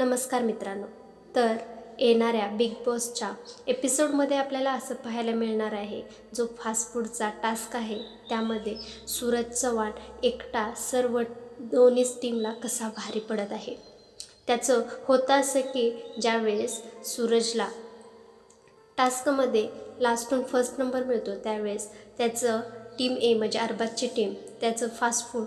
नमस्कार मित्रांनो. तर येणाऱ्या बिग बॉसच्या एपिसोडमध्ये आपल्याला असं पाहायला मिळणार आहे जो फास्ट फूडचा टास्क आहे त्यामध्ये सूरज चव्हाण एकटा सर्व दोन्हीच टीमला कसा भारी पडत आहे? त्याचं होतं असं की ज्यावेळेस सूरजला टास्कमध्ये लास्टून फर्स्ट नंबर मिळतो त्यावेळेस त्याचं टीम ए म्हणजे अरबाजची टीम त्याचं फास्ट फूड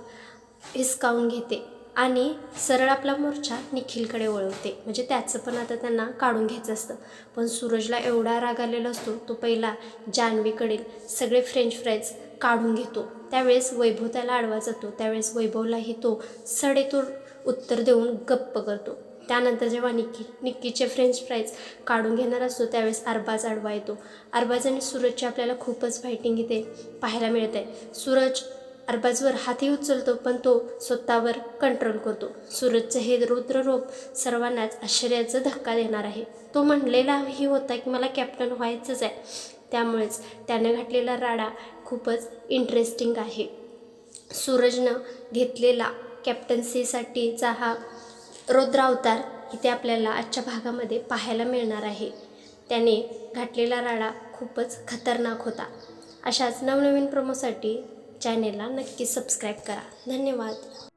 हिसकावून घेते. आणि सरळ आपला मोर्चा निखिलकडे वळवते. म्हणजे त्याचं पण आता त्यांना काढून घ्यायचं असतं. पण सूरजला एवढा राग आलेला असतो तो पहिला जान्हवीकडील सगळे फ्रेंच फ्राईज काढून घेतो. त्यावेळेस वैभव त्याला आडवा जातो. त्यावेळेस वैभवलाही तो सडेतोड उत्तर देऊन गप्प करतो. त्यानंतर जेव्हा निक्की निक्कीचे फ्रेंच फ्राईज काढून घेणार असतो त्यावेळेस अरबाज आडवा येतो. अरबाज आणि सूरजची आपल्याला खूपच फायटिंग इथे पाहायला मिळत आहे सूरज अरबाजवर हातही उचलतो पण तो स्वतःवर कंट्रोल करतो. सूरजचं हे रुद्ररूप सर्वांनाच आश्चर्याचा धक्का देणार आहे. तो म्हणलेलाही होता की मला कॅप्टन व्हायचंच आहे. त्यामुळेच त्यानं घातलेला राडा खूपच इंटरेस्टिंग आहे. सूरजनं घेतलेला कॅप्टन्सीसाठीचा हा रुद्रावतार इथे आपल्याला आजच्या भागामध्ये पाहायला मिळणार आहे. त्याने घातलेला राडा खूपच खतरनाक होता. अशाच नवनवीन प्रमोसाठी चॅनेलला नक्की सबस्क्राईब करा. धन्यवाद.